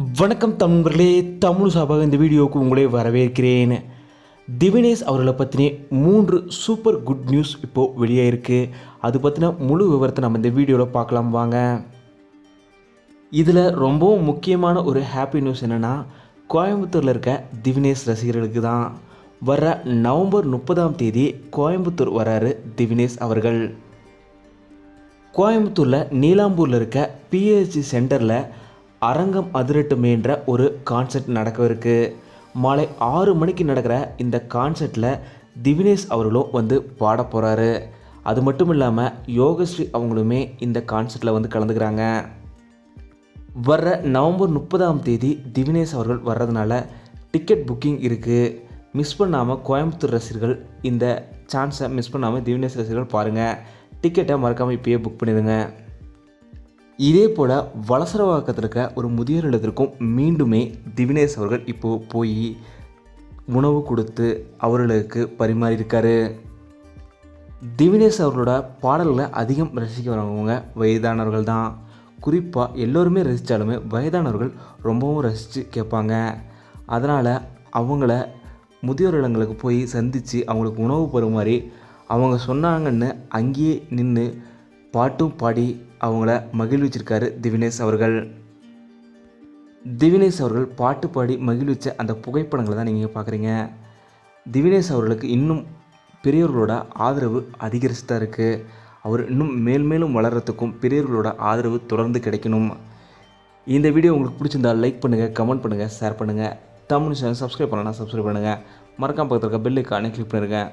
வணக்கம் தமிழர்களே தமிழ் சாபாக இந்த வீடியோவுக்கு உங்களே வரவேற்கிறேன். திவினேஷ் அவர்களை பற்றின மூன்று சூப்பர் குட் நியூஸ் இப்போது வெளியாயிருக்கு அது பற்றின முழு விவரத்தை நம்ம இந்த வீடியோவில் பார்க்கலாம் வாங்க. இதில் ரொம்பவும் முக்கியமான ஒரு ஹாப்பி நியூஸ் என்னென்னா கோயம்புத்தூரில் இருக்க திவினேஷ் ரசிகர்களுக்கு தான் வர நவம்பர் முப்பதாம் தேதி கோயம்புத்தூர் வராரு திவினேஷ் அவர்கள். கோயம்புத்தூரில் நீலாம்பூரில் இருக்க பிஹெச்சி சென்டரில் அரங்கம் அதிரட்டுமேன்ற ஒரு கான்சர்ட் நடக்கவிருக்கு. மாலை ஆறு மணிக்கு நடக்கிற இந்த கான்சர்ட்டில் திவினேஷ் அவர்களும் வந்து பாட போகிறாரு அது மட்டும் இல்லாமல் யோகஸ்ரீ அவங்களுமே இந்த கான்சர்ட்டில் வந்து கலந்துக்கிறாங்க. வர்ற நவம்பர் முப்பதாம் தேதி திவினேஷ் அவர்கள் வர்றதுனால டிக்கெட் புக்கிங் இருக்குது மிஸ் பண்ணாமல் கோயம்புத்தூர் ரசிகர்கள் இந்த சான்ஸை மிஸ் பண்ணாமல் திவினேஷ் ரசிகர்கள் பாருங்கள் டிக்கெட்டை மறக்காமல் இப்போயே புக் பண்ணிடுங்க. இதே போல் வலசரவாக்கத்தில் இருக்க ஒரு முதியோர் இல்லத்திற்கும் மீண்டுமே திவினேஷ் அவர்கள் இப்போது போய் உணவு கொடுத்து அவர்களுக்கு பரிமாறியிருக்காரு திவினேஷ் அவர்களோட பாடல்களை அதிகம் ரசிக்க வரவங்க வயதானவர்கள் தான். குறிப்பாக எல்லோருமே ரசித்தாலுமே வயதானவர்கள் ரொம்பவும் ரசித்து கேட்பாங்க. அதனால் அவங்கள முதியோர் இல்லங்களுக்கு போய் சந்தித்து அவங்களுக்கு உணவு பருமாறி அவங்க சொன்னாங்கன்னு அங்கேயே நின்று பாட்டும் பாடி அவங்கள மகிழ்விச்சிருக்காரு திவினேஷ் அவர்கள். திவினேஷ் அவர்கள் பாட்டு பாடி மகிழ்விச்ச அந்த புகைப்படங்களை தான் நீங்கள் பார்க்குறீங்க திவினேஷ் அவர்களுக்கு இன்னும் பெரியவர்களோட ஆதரவு அதிகரிச்சு தான் இருக்குது அவர் இன்னும் மேல் மேலும் வளர்கிறதுக்கும் பெரியவர்களோட ஆதரவு தொடர்ந்து கிடைக்கணும். இந்த வீடியோ உங்களுக்கு பிடிச்சிருந்தால் லைக் பண்ணுங்கள் கமெண்ட் பண்ணுங்கள் ஷேர் பண்ணுங்கள் தமிழ் சேனல் சப்ஸ்கிரைப் பண்ணலாம் சப்ஸ்கிரைப் பண்ணுங்கள் மறக்காம பக்கத்தில் இருக்க பெல் ஐக்கானே கிளிக் பண்ணுங்கள்